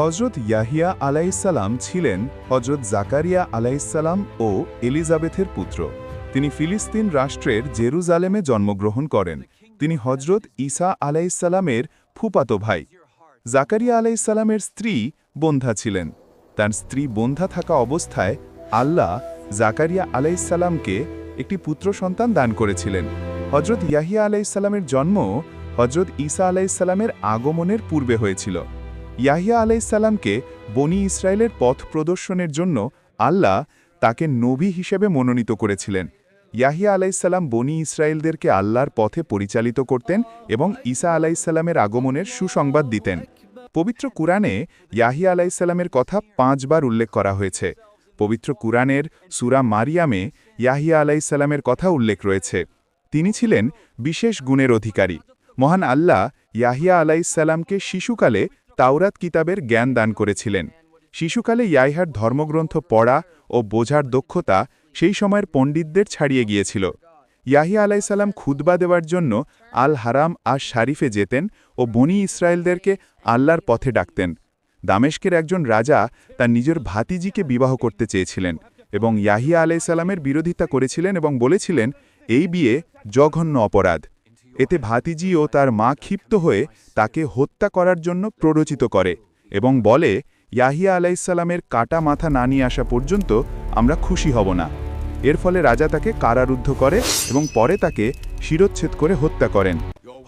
হজরত ইয়াহিয়া আলাইসাল্লাম ছিলেন হজরত জাকারিয়া আলাইসাল্লাম ও এলিজাবেথের পুত্র। তিনি ফিলিস্তিন রাষ্ট্রের জেরুজালেমে জন্মগ্রহণ করেন। তিনি হজরত ঈসা আলাইসাল্লামের ফুপাতো ভাই। জাকারিয়া আলাইসাল্লামের স্ত্রী বন্ধা ছিলেন। তার স্ত্রী বন্ধা থাকা অবস্থায় আল্লাহ জাকারিয়া আলাইসাল্লামকে একটি পুত্র সন্তান দান করেছিলেন। হজরত ইয়াহিয়া আলাইসাল্লামের জন্ম হজরত ঈসা আলাইসাল্লামের আগমনের পূর্বে হয়েছিল। ইয়াহিয়া আলাইসাল্লামকে বনি ইসরায়েলের পথ প্রদর্শনের জন্য আল্লাহ তাকে নবী হিসেবে মনোনীত করেছিলেন। ইয়াহিয়া আলাইসাল্লাম বনি ইসরায়েলদেরকে আল্লাহর পথে পরিচালিত করতেন এবং ঈসা আলাইসাল্লামের আগমনের সুসংবাদ দিতেন। পবিত্র কুরআনে ইয়াহিয়া আলাইসাল্লামের কথা পাঁচবার উল্লেখ করা হয়েছে। পবিত্র কুরআনের সুরা মারিয়ামে ইয়াহিয়া আলাইসাল্লামের কথা উল্লেখ রয়েছে। তিনি ছিলেন বিশেষ গুণের অধিকারী। মহান আল্লাহ ইয়াহিয়া আলাইসাল্লামকে শিশুকালে তাওরাত কিতাবের জ্ঞান দান করেছিলেন। শিশুকালে ইয়াহিয়ার ধর্মগ্রন্থ পড়া ও বোঝার দক্ষতা সেই সময়ের পণ্ডিতদের ছাড়িয়ে গিয়েছিল। ইয়াহিয়া আলাইসাল্লাম খুদবা দেওয়ার জন্য আল হারাম আর শারিফে যেতেন ও বনি ইসরায়েলদেরকে আল্লাহর পথে ডাকতেন। দামেশকের একজন রাজা তার নিজের ভাতিজিকে বিবাহ করতে চেয়েছিলেন এবং ইয়াহিয়া আলাইসাল্লামের বিরোধিতা করেছিলেন এবং বলেছিলেন, এই বিয়ে জঘন্য অপরাধ। এতে ভাতিজি ও তার মা ক্ষিপ্ত হয়ে তাকে হত্যা করার জন্য প্ররোচিত করে এবং বলে, ইয়াহিয়া আলাইসাল্লামের কাটা মাথা না নিয়ে আসা পর্যন্ত আমরা খুশি হব না। এর ফলে রাজা তাকে কারারুদ্ধ করে এবং পরে তাকে শিরোচ্ছেদ করে হত্যা করেন।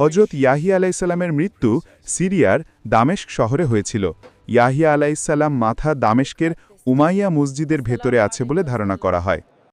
হজরত ইয়াহিয়া আলাইসাল্লামের মৃত্যু সিরিয়ার দামেস্ক শহরে হয়েছিল। ইয়াহিয়া আলাইসাল্লাম মাথা দামেস্কের উমাইয়া মসজিদের ভেতরে আছে বলে ধারণা করা হয়।